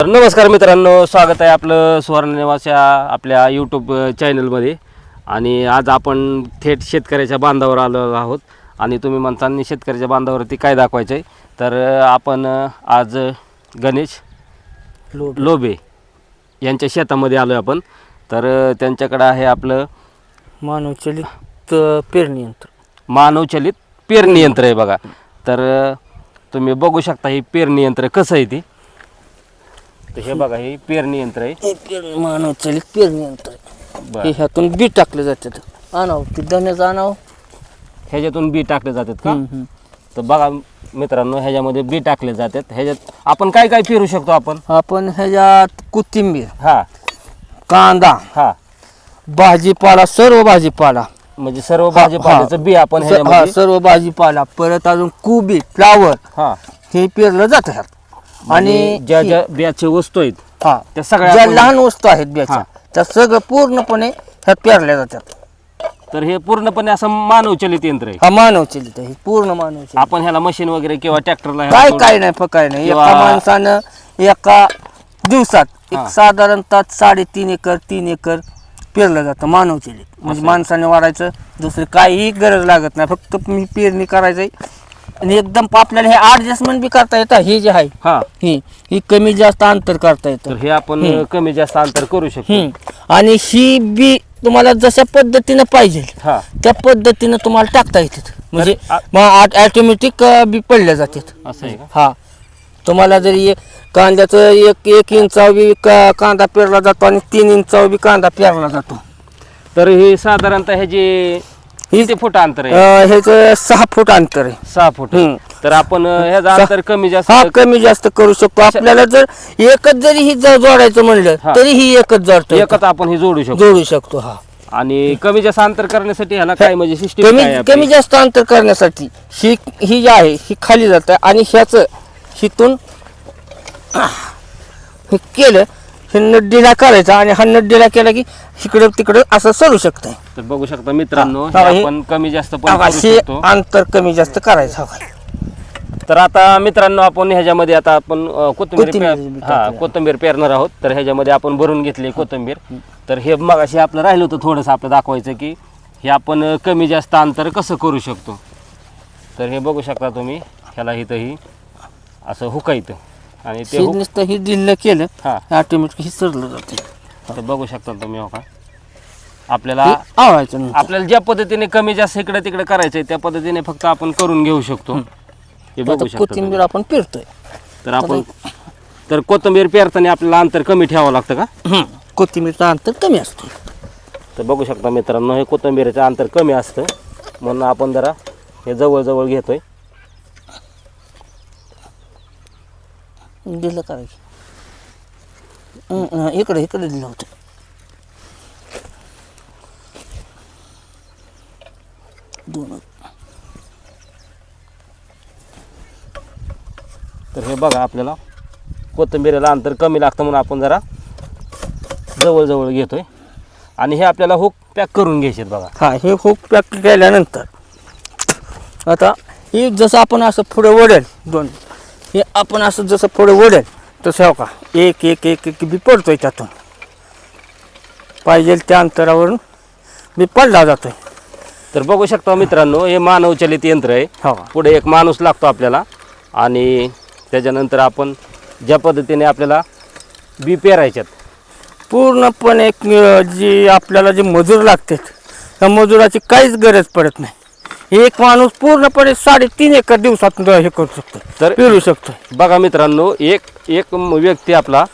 तर नमस्कार मित्रांनो स्वागत आहे आपलं सुवर्ण निवास या आपल्या यूट्यूब चॅनलमध्ये आणि आज आपण थेट शेतकऱ्याच्या बांधावर आलो आहोत. आणि तुम्ही म्हणता शेतकऱ्याच्या बांधावरती काय दाखवायचं आहे? तर आपण आज गणेश लोबे यांच्या शेतामध्ये आलो आहे आपण. तर त्यांच्याकडं आहे आपलं मानवचलित पेरणी यंत्र. मानवचलित पेरणी यंत्र आहे बघा. तर तुम्ही बघू शकता हे पेरणी यंत्र कसं आहे ती. तर हे बघा हे पेरणी यंत्र आहे. हे पेरणी मानवचलित पेरणी यंत्र आहे. बरं. हे ह्यातून बी टाकले जातात. आणावं ते धन्याचं आणावं. ह्याच्यातून बी टाकले जातात का? हम्म, हम्म. तर बघा मित्रांनो ह्याच्यामध्ये बी टाकले जातात. ह्याच्यात आपण काय काय पेरू शकतो आपण? आपण ह्याच्यात कोथिंबीर हा. कांदा हा. भाजीपाला सर्व भाजीपाला. म्हणजे सर्व भाजीपाल्याचं बी आपण स- हा, ह्याच्यामध्ये सर्व भाजीपाला परत अजून कोबी फ्लावर हा. हे पेरलं जातं ह्यात. आणि ज्या ज्या बियाचे वस्तू आहेत हा. त्या सगळ्या ज्या आपण- लहान वस्तू आहेत हा. बियाच्या त्या सगळं पूर्णपणे ह्यात पेरल्या जातात. तर हे पूर्णपणे असं मानवचलित यंत्र आहे. हा मानवचलित आहे हे पूर्ण मानवचलित आपण ह्याला मशीन वगैरे किंवा ट्रॅक्टरला काय काय नाही फ- काय नाही. किंवा- एका माणसानं एका दिवसात हा. एक साधारणतः साडेतीन एकर तीन एकर पेरलं जातं मानवचलित म्हणजे माणसाने वाढायचं दुसरी काहीही गरज लागत नाही. फक्त मी पेरणी करायचंय आणि एकदम आपल्याला हे ऍडजस्टमेंट बी करता येतं हे जे आहे हा. ही ही कमी जास्त अंतर करता येतं. हे आपण कमी जास्त अंतर करू शकतो. हम्म. आणि ही बी तुम्हाला जशा पद्धतीनं पाहिजे हा. त्या पद्धतीनं तुम्हाला टाकता येतात. म्हणजे आ- मग ऑटोमॅटिक बी पडल्या जातात. असं आहे का? हा. तुम्हाला जरी एक कांद्याचं एक एक इंचाव बी का- कांदा पेरला जातो आणि तीन इंचाव बी कांदा पेरला जातो. तर हे साधारणतः ह्याचे किती फूट अंतर आहे? ह्याचं सहा फूट अंतर आहे. सहा फूट हम्म. तर आपण अं, ह्याचं अंतर कमी जास्त हा कमी जास्त करू शकतो. आपल्याला जर एकच जरी ही जोडायचं म्हणलं हा. तरी ही एकच जोडतो एकच आपण हे जोडू शकतो. जोडू शकतो हा. आणि कमी जास्त अंतर करण्यासाठी ह्याला काय म्हणजे सिस्टीम कमी कमी जास्त अंतर करण्यासाठी ही ही जी आहे ही खाली जात आणि ह्याचं हिथून हे केलं हे नड्डीला करायचा आणि हा नड्डीला केला की इकडं तिकडं असं सरू शकतंय. तर बघू शकता मित्रांनो हा, हे हे- आपण कमी जास्त पण करू शकतो. अंतर कमी जास्त करायचं हवं. तर आता मित्रांनो आपण ह्याच्यामध्ये आता आपण अं, कोथिंबीर कोथिंबीर पे- हा टाकूया. कोथिंबीर पेरणार आहोत. तर ह्याच्यामध्ये आपण भरून घेतली कोथिंबीर. तर हे मग असे आपलं राहिलं होतं थोडंसं आपलं दाखवायचं की हे आपण अं, कमी जास्त अंतर कसं करू शकतो. तर हे बघू शकता तुम्ही ह्याला इथं ही असं हुकायचं आणि ते हे नुसतं हे दिलं केलं हा. ऑटोमॅटिक हे सरलं जाते. तर बघू शकता तुम्ही हो का? आपल्याला नंतर. आपल्याला ज्या पद्धतीने कमी जास्त इकडे तिकडे करायचंय त्या पद्धतीने फक्त आपण करून घेऊ शकतो. हे बघू आता शकता कोथिंबीर. आपण पेरतोय. तर आपण तर कोथिंबीर पेरताना आपल्याला अंतर कमी ठेवावं लागतं का. कोथिंबीरचं अंतर कमी असतो. तर बघू शकता मित्रांनो हे कोथिंबीरचं अंतर कमी असतं. म्हणून आपण जरा हे जवळजवळ घेतोय. दिलं करायचं हं, इकडे इकडे दिलं होतं. दोन. तर हे बघा आपल्याला. कोथिंबीरीला अंतर कमी लागतं म्हणून आपण जरा जवळजवळ घेतोय. आणि हे आपल्याला हुक पॅक करून घ्यायचे बघा. हा हे हुक पॅक केल्यानंतर आता हे जसं आपण असं पुढे वडेल दोन. हे आपण असं जसं पुढे वडेल तसं हो का? एक एक एक एक बी पडतोय त्यातून. पाहिजे त्या अंतरावरून बी पडला जातोय. तर बघू शकता मित्रांनो हे मानवचलित यंत्र आहे. हो. पुढे एक माणूस लागतो आपल्याला आणि त्याच्यानंतर आपण ज्या पद्धतीने आपल्याला बी पेरायच्यात. पूर्णपणे अं, जी आपल्याला जे मजूर लागतात त्या मजुराची काहीच गरज पडत नाही. एक माणूस पूर्णपणे साडेतीन एकर दिवसात हे करू शकतो तर- पेरू शकतो. बघा मित्रांनो एक एक व्यक्ती आपला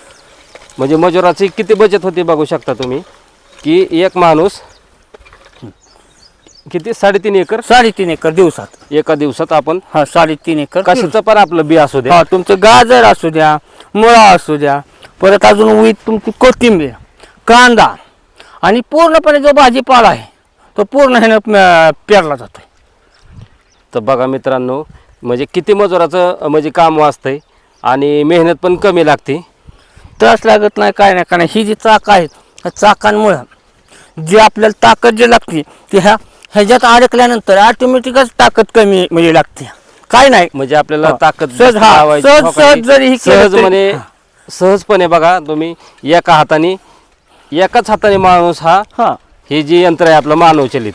म्हणजे मजुराची किती बचत होते बघू शकता तुम्ही की एक माणूस किती साडेतीन एकर? साडेतीन एकर दिवसात. एका दिवसात आपण हा साडेतीन एकर कशाचं पण आपलं बी असू दे हा तुमचं गाजर असू द्या मुळा असू द्या परत अजून उईत तुमची कोथिंबीर कांदा आणि पूर्णपणे जो भाजीपाला आहे तो पूर्ण ह्यानं पेरला जातो तर बघा मित्रांनो म्हणजे किती मजुराचं म्हणजे काम वाचतंय आणि मेहनत पण कमी लागते त्रास लागत नाही काय नाही कारण ही जी चाक आहेत ह्या चाकांमुळं जी आपल्याला ताकद जी लागते ती ह्या ह्याच्यात अडकल्यानंतर ऑटोमॅटिकच ताकद कमी म्हणजे लागते काय नाही म्हणजे आपल्याला हा. ताकद सहज, हा. लावायची, सहज- ठोकायची. सहज जरी हे केलं सहज तरी- हा. सहजपणे बघा तुम्ही एका हाताने एकाच हाताने माणूस हा हा हे जे यंत्र आहे आपलं मानवचलित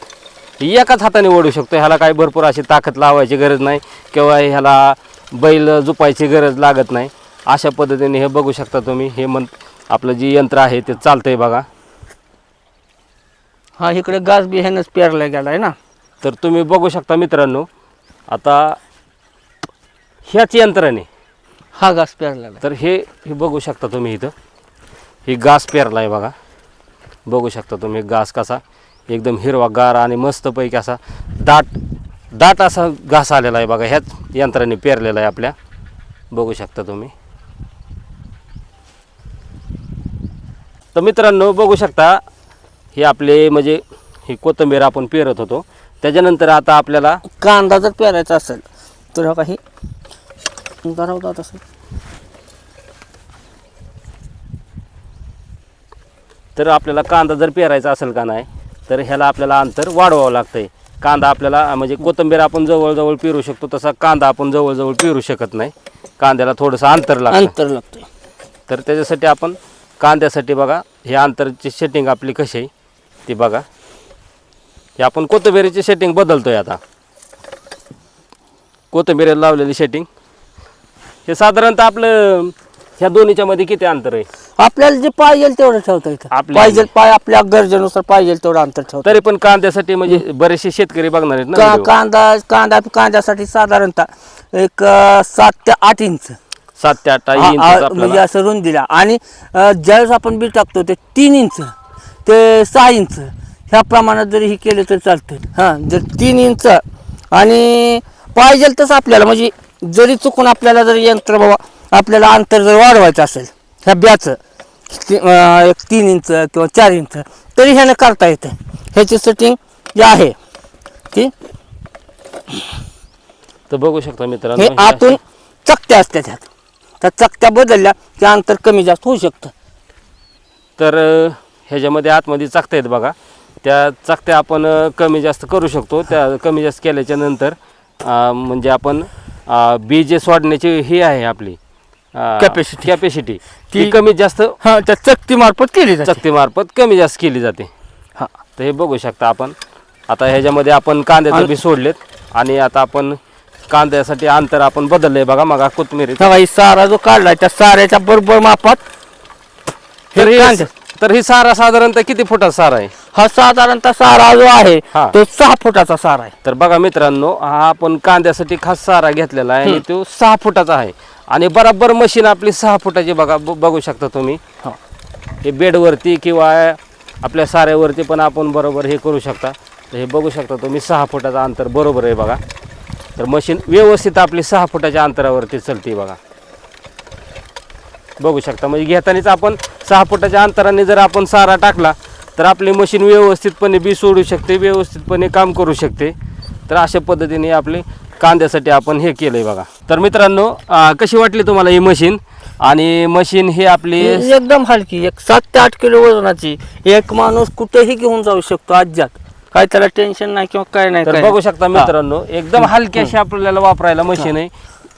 एकाच हाताने ओढू शकतो. ह्याला काही भरपूर अशी ताकद लावायची गरज नाही किंवा ह्याला बैल जुपायची गरज लागत नाही. अशा पद्धतीने हे बघू शकता तुम्ही. हे मन आपलं जे यंत्र आहे ते चालतंय बघा. हा इकडे गाज बी ह्यानंच पेरला गेलाय ना. तर तुम्ही बघू शकता मित्रांनो आता ह्याच यंत्राने हा घास पेरलेला आहे. तर हे हे बघू शकता तुम्ही इथं. ही घास पेरला आहे बघा. बघू शकता तुम्ही घास कसा. एकदम हिरवा गार आणि मस्तपैकी असा दाट दाट असा घास आलेला आहे बघा ह्याच यंत्राने पेरलेला आहे आपल्या. बघू शकता तुम्ही. तर मित्रांनो बघू शकता हे आपले म्हणजे ही कोथिंबीर आपण पेरत होतो. त्याच्यानंतर आता आपल्याला कांदा जर पेरायचा असेल तर हा काही तसं तर आपल्याला कांदा जर पेरायचा असेल का नाही तर ह्याला आपल्याला अंतर वाढवावं लागतंय. कांदा आपल्याला म्हणजे कोथिंबीर आपण जवळजवळ पेरू शकतो तसा कांदा आपण जवळजवळ पेरू शकत नाही. कांद्याला थोडंसं अंतर लागतं. अंतर लागतंय. तर त्याच्यासाठी आपण कांद्यासाठी बघा हे अंतरची सेटिंग आपली कशी आहे ती बघा. हे आपण कोथिंबीरीची सेटिंग बदलतोय आता. कोथिंबीरीला लावलेली सेटिंग हे साधारणतः आपलं ह्या दोन्हीच्या मध्ये किती अंतर आहे? आपल्याला जे पाहिजे तेवढं ठेवता येतं आपल्या- पाहिजे पाय आपल्या गरजेनुसार पाहिजे तेवढं अंतर ठेवता. तरी पण कांद्यासाठी म्हणजे बरेचसे शेतकरी बघणार आहेत ना का-. कांदा कांदा कांद्यासाठी साधारणतः एक अं, सात ते आठ इंच. सात ते आठ इंच आ- म्हणजे आपल्याला. असं रुंदीला. आणि अं, ज्यावेळेस आपण बी टाकतो ते तीन इंच ते सहा इंच. ह्या प्रमाणात जरी हे केलं तर चालतं हां जर तीन इंच. आणि पाहिजे तसं आपल्याला. म्हणजे जरी चुकून आपल्याला जर यंत्र बाबा आपल्याला अंतर जर वाढवायचं असेल ह्या ब्याचं एक तीन इंच किंवा चार इंच तरी ह्यानं करता येतं ह्याची सेटिंग जी आहे ती तर बघू शकता मित्रांनो हे आतून चकत्या असतात ह्यात. त्या चकत्या बदलल्या ते अंतर कमी जास्त होऊ शकतं. तर ह्याच्यामध्ये आतमध्ये चकत्या आहेत बघा. त्या चकत्या आपण कमी जास्त करू शकतो. त्या कमी जास्त केल्याच्यानंतर म्हणजे आपण अ, बी जे सोडण्याची ही आहे आपली. Capacity. कॅपॅसिटी ती कमी जास्त हा त्या चकती मार्फत केली जाते. चकतीमार्फत कमी जास्त केली जाते. हा. तर हे बघू शकता आपण. आता ह्याच्यामध्ये आपण कांद्याचं बी सोडलेत. आणि आता आपण कांद्यासाठी अंतर आपण बदललंय बघा मग कोथमिरी. तेव्हा ही सारा जो काढलाय त्या साऱ्याच्या बरोबर मापात तर हे ही कांदे. तर ही सारा साधारणतः किती फुटाचा सारा आहे? हा साधारणतः सारा जो आहे हा. तो सहा फुटाचा सारा आहे. तर बघा मित्रांनो हा आपण कांद्यासाठी खास सारा घेतलेला आहे आणि तो सहा फुटाचा आहे. आणि बराबर मशीन आपली सहा फुटाची बघा ब- बघू शकता तुम्ही. हा. हे बेडवरती किंवा आपल्या साऱ्यावरती पण आपण बरोबर हे करू शकता. तर हे बघू शकता तुम्ही सहा फुटाचं अंतर बरोबर आहे बघा. तर मशीन व्यवस्थित आपली सहा फुटाच्या अंतरावरती चलते बघा. बघू शकता म्हणजे घेतानाच आपण सहा फुटाच्या अंतराने जर आपण सारा टाकला तर आपली मशीन व्यवस्थितपणे बी सोडू शकते व्यवस्थितपणे काम करू शकते. तर अशा पद्धतीने आपले कांद्यासाठी आपण हे केलं आहे बघा. तर मित्रांनो अं, कशी वाटली तुम्हाला ही मशीन? आणि मशीन ही आपली ही एकदम हलकी एक सात ते आठ किलो वजनाची. एक माणूस कुठेही घेऊन जाऊ शकतो आज्यात काय त्याला टेन्शन नाही किंवा काय नाही तर काय बघू नाही. शकता मित्रांनो एकदम हलकी अशी आपल्याला वापरायला मशीन आहे.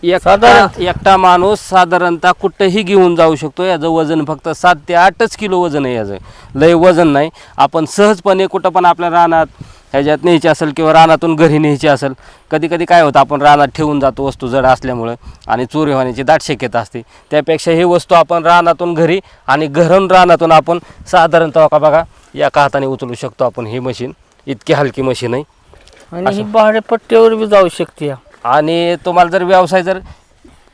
एकटा साधारण- एकटा माणूस साधारणतः कुठेही घेऊन जाऊ शकतो. याचं वजन फक्त सात ते आठच किलो वजन आहे याचं. लय वजन नाही. आपण सहजपणे कुठं पण आपल्या रानात ह्याच्यात न्यायची असेल किंवा रानातून घरी न्यायची असेल कधी कधी काय होतं आपण रानात ठेवून जातो वस्तू जड असल्यामुळं आणि चोरी होण्याची दाट शक्यता असते. त्यापेक्षा ही वस्तू आपण रानातून घरी आणि घरून रानातून आपण साधारणतः का बघा एका हाताने उचलू शकतो आपण ही मशीन इतकी हलकी मशीन आहे. आणि ही भाडे पट्ट्यावर बी जाऊ शकते या. आणि तुम्हाला जर व्यवसाय जर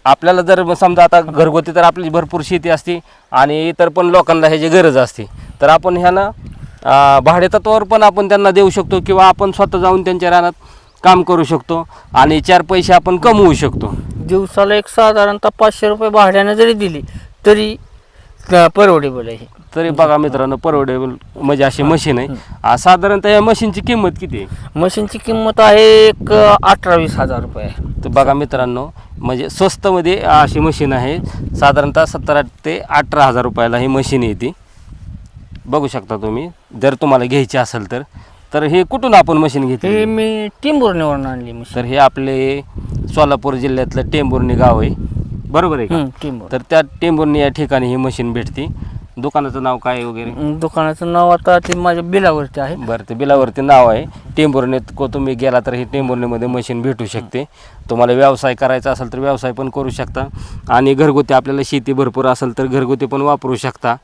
आपल्याला जर समजा आता घरगुती तर आपली भरपूर शेती असते आणि इतर पण लोकांना ह्याची गरज असते. तर आपण ह्याला अं, भाडेतत्वावर पण आपण त्यांना देऊ शकतो किंवा आपण स्वतः जाऊन त्यांच्या रानात काम करू शकतो आणि चार पैसे आपण कमवू शकतो. दिवसाला एक साधारणतः पाचशे रुपये भाड्याने जरी दिली तरी परवडेबल आहे. तरी बघा मित्रांनो परवडेबल म्हणजे अशी मशीन आहे. साधारणतः या मशीनची किंमत किती आहे? मशीनची किंमत आहे एक अठरा वीस हजार रुपये आहे. तर बघा मित्रांनो म्हणजे स्वस्तमध्ये अशी मशीन आहे. साधारणतः सत्तर ते अठरा हजार रुपयाला ही मशीन येते. बघू शकता तुम्ही. जर तुम्हाला घ्यायची असेल तर. तर हे कुठून आपण मशीन हे घेतली मी टिंबुर्णीवरून आणली मशीन तर हे आपले सोलापूर जिल्ह्यातलं टेंभुर्णी गाव आहे. बरोबर आहे का? हम्म, टेंबूर तर त्या टेंभुर्णी या ठिकाणी ही मशीन भेटते. दुकानाचं नाव काय वगैरे? हम्म, दुकानाचं नाव आता ते माझ्या बिलावरती आहे. बरं ते बिलावरती नाव आहे. टेंभुर्णीत को तुम्ही गेला तर ही टेंभुर्णीमध्ये मशीन भेटू शकते. तुम्हाला व्यवसाय करायचा असेल तर व्यवसाय पण करू शकता. आणि घरगुती आपल्याला शेती भरपूर असेल तर घरगुती पण वापरू शकता.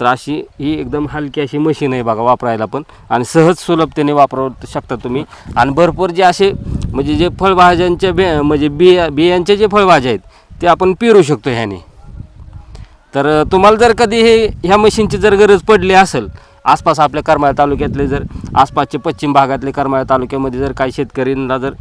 तर अशी ही एकदम हलकी अशी मशीन आहे बघा वापरायला पण. आणि सहज सुलभतेने वापरू शकता तुम्ही. आणि भरपूर जे असे म्हणजे जे फळभाज्यांच्या बे म्हणजे बिया बियांचे जे फळभाज्या आहेत ते आपण पेरू शकतो ह्याने. तर तुम्हाला जर कधी हे ह्या मशीनची जर गरज पडली असेल आसपास आपल्या करमाळा तालुक्यातले जर आसपासचे पश्चिम भागातले करमाळा तालुक्यामध्ये जर काही शेतकऱ्यांना जर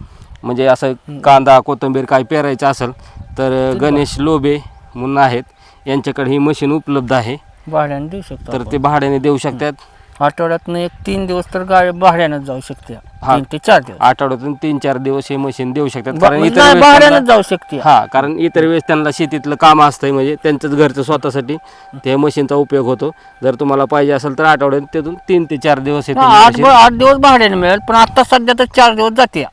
म्हणजे असं कांदा कोथिंबीर काय पेरायचं असेल तर गणेश लोबे म्हणून आहेत. यांच्याकडे ही मशीन उपलब्ध आहे. भाड्याने देऊ शकतो तर. ते भाड्याने देऊ शकतात? आठवड्यातनं एक तीन दिवस तर गाडी भाड्यानं जाऊ शकते. हा. तीन ते चार दिवस. आठवड्यातून तीन चार दिवस हे मशीन देऊ शकतात. कारण इतर नाही, वेळेस भाड्यानं त्यांना- जाऊ शकते. हा कारण इतर वेळेस त्यांना शेतीतलं काम असतंय म्हणजे त्यांचंच घरचं स्वतःसाठी ते मशीनचा उपयोग होतो. जर तुम्हाला पाहिजे असेल तर आठवड्यात तिथून तीन ते चार दिवस हा, आठ आठ दिवस भाड्याने मिळेल पण आता सध्या तर चार दिवस जाते.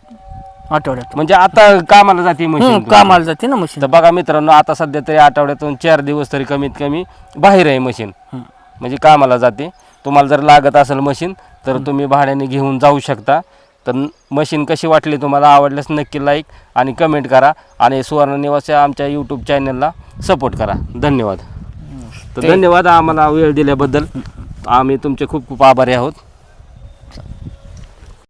आठवड्यात म्हणजे आता कामाला जाते मशीन कामाला जाते ना मशीन तर बघा मित्रांनो आता सध्या तरी आठवड्यातून चार दिवस तरी कमीत कमी बाहेर आहे मशीन. म्हणजे कामाला जाते. तुम्हाला जर लागत असेल मशीन तर तुम्ही भाड्याने घेऊन जाऊ शकता. तर मशीन कशी वाटली तुम्हाला आवडल्यास नक्की लाईक आणि कमेंट करा. आणि सुवर्ण निवास या आमच्या यूट्यूब चॅनलला सपोर्ट करा. धन्यवाद. तर धन्यवाद आम्हाला वेळ दिल्याबद्दल. आम्ही तुमचे खूप खूप आभारी आहोत.